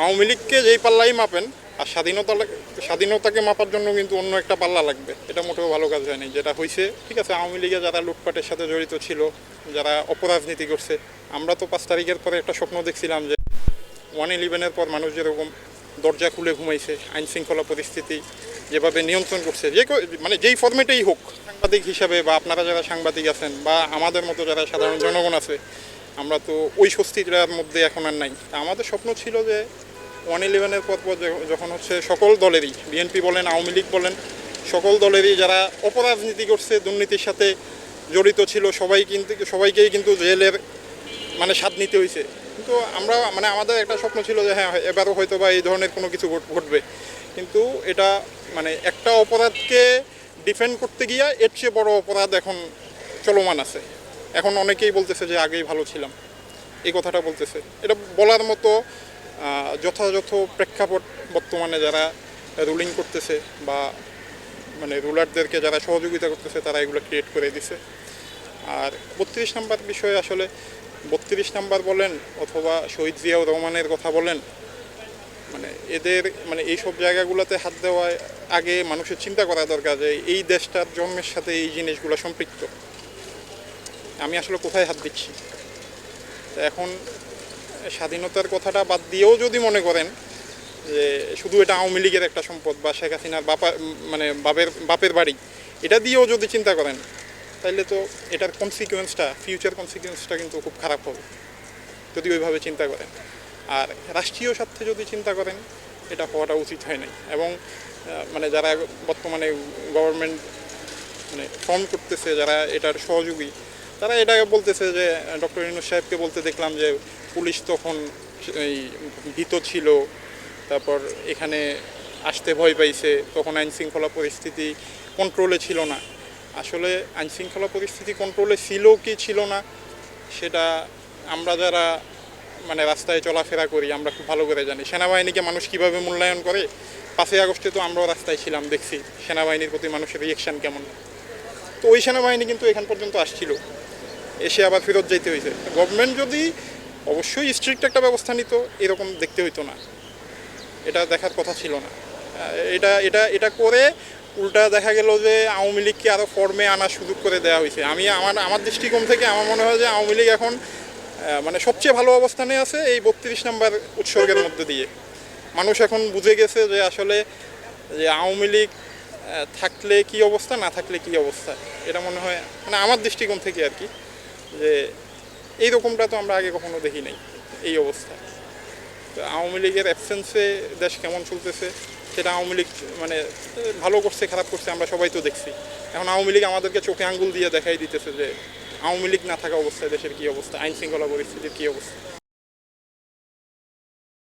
আওয়ামী লীগকে যেই পাল্লাই মাপেন, আর স্বাধীনতা স্বাধীনতাকে মাপার জন্য কিন্তু অন্য একটা পাল্লা লাগবে। এটা মোটেও ভালো কাজ হয়নি। যেটা হয়েছে ঠিক আছে, আওয়ামী লীগে যারা লুটপাটের সাথে জড়িত ছিল, যারা অপরাজনীতি করছে, আমরা তো পাঁচ তারিখের পরে একটা স্বপ্ন দেখছিলাম যে ওয়ান ইলেভেনের পর মানুষ যেরকম দরজা খুলে ঘুমাইছে, আইন শৃঙ্খলা পরিস্থিতি যেভাবে নিয়ন্ত্রণ করছে, যে মানে যেই ফর্মেটেই হোক, সাংবাদিক হিসাবে বা আপনারা যারা সাংবাদিক আছেন বা আমাদের মতো যারা সাধারণ জনগণ আছে আমরা তো ওই স্বস্তিটার মধ্যে এখন আর নাই। আমাদের স্বপ্ন ছিল যে ওয়ান ইলেভেনের পর পর যখন- যখন হচ্ছে সকল দলেরই, বিএনপি বলেন, আওয়ামী লীগ বলেন, সকল দলেরই যারা অপরাজনীতি করছে, দুর্নীতির সাথে জড়িত ছিল, সবাই কিন্তু, সবাইকেই কিন্তু জেলের মানে স্বাদ নিতে হয়েছে কিন্তু আমরা মানে আমাদের একটা স্বপ্ন ছিল যে হ্যাঁ এবারও হয়তো বা এই ধরনের কোনো কিছু ঘটবে। কিন্তু এটা মানে একটা অপরাধকে ডিফেন্ড করতে গিয়ে এর চেয়ে বড় অপরাধ এখন চলমান আছে। এখন অনেকেই বলতেছে যে আগেই ভালো ছিলাম। এই কথাটা বলতেছে। এটা বলার মতো যথাযথ প্রেক্ষাপট বর্তমানে যারা রুলিং করতেছে বা মানে রুলারদেরকে যারা সহযোগিতা করতেছে, তারা এগুলো ক্রিয়েট করে দিছে। আর বত্রিশ নাম্বার বিষয়ে আসলে বত্রিশ নাম্বার বলেন অথবা শহীদ জিয়াউর রহমানের কথা বলেন মানে এদের মানে এইসব জায়গাগুলোতে হাত দেওয়ার আগে মানুষের চিন্তা করা দরকার যে এই দেশটার জন্মের সাথে এই জিনিসগুলো সম্পৃক্ত। আমি আসলে কোথায় হাত দিচ্ছি? এখন স্বাধীনতার কথাটা বাদ দিয়েও যদি মনে করেন যে শুধু এটা আওয়ামী লীগের একটা সম্পদ বা শেখ হাসিনার বাপা মানে বাপের বাপের বাড়ি, এটা দিয়েও যদি চিন্তা করেন তাহলে তো এটার কনসিকুয়েন্সটা ফিউচার কনসিকুয়েন্সটা কিন্তু খুব খারাপ হবে, যদি ওইভাবে চিন্তা করেন। আর রাষ্ট্রীয় স্বার্থে যদি চিন্তা করেন, এটা হওয়াটা উচিত হয় নাই। এবং মানে যারা বর্তমানে গভর্নমেন্ট মানে ফর্ম করতেছে, যারা এটার সহযোগী তারা এটা বলতেছে যে ডক্টর ইনুস সাহেবকে বলতে দেখলাম যে, পুলিশ তখন এই ভীত ছিল, তারপর এখানে আসতে ভয় পাইছে, তখন আইন শৃঙ্খলা পরিস্থিতি কন্ট্রোলে ছিল না। আসলে আইন শৃঙ্খলা পরিস্থিতি কন্ট্রোলে ছিল কি ছিল না, সেটা আমরা যারা মানে রাস্তায় চলাফেরা করি, আমরা খুব ভালো করে জানি। সেনাবাহিনীকে মানুষ কীভাবে মূল্যায়ন করে? পাঁচই আগস্টে তো আমরাও রাস্তায় ছিলাম, দেখছি সেনাবাহিনীর প্রতি মানুষের রিয়েকশান কেমন। তো ওই সেনাবাহিনী কিন্তু এখান পর্যন্ত আসছিল। এসে আবার ফেরত যেতে হয়েছে গভর্নমেন্ট যদি অবশ্যই স্ট্রিক্ট একটা ব্যবস্থা নিত, এরকম দেখতে হইতো না। এটা দেখার কথা ছিল না। এটা এটা এটা করে উল্টা দেখা গেল যে আওয়ামী লীগকে আরও ফর্মে আনার সুযোগ করে দেওয়া হয়েছে আমি আমার আমার দৃষ্টিকোণ থেকে আমার মনে হয় যে আওয়ামী লীগ এখন মানে সবচেয়ে ভালো অবস্থানে আছে এই বত্রিশ নম্বর উৎসর্গের মধ্যে দিয়ে। মানুষ এখন বুঝে গেছে যে আসলে, যে আওয়ামী লীগ থাকলে কি অবস্থা, না থাকলে কি অবস্থা। এটা মনে হয় মানে আমার দৃষ্টিকোণ থেকে আর কি। যে এই রকমটা তো আমরা আগে কখনো দেখি নাই, এই অবস্থা। তো আওয়ামী লীগের অ্যাবসেন্সে দেশ কেমন চলতেছে, সেটা আওয়ামী লীগ মানে ভালো করছে, খারাপ করছে, আমরা সবাই তো দেখছি। এখন আওয়ামী লীগ আমাদেরকে চোখে আঙ্গুল দিয়ে দেখাই দিতেছে যে আওয়ামী লীগ না থাকা অবস্থায় দেশের কী অবস্থা আইন শৃঙ্খলা পরিস্থিতির কী অবস্থা।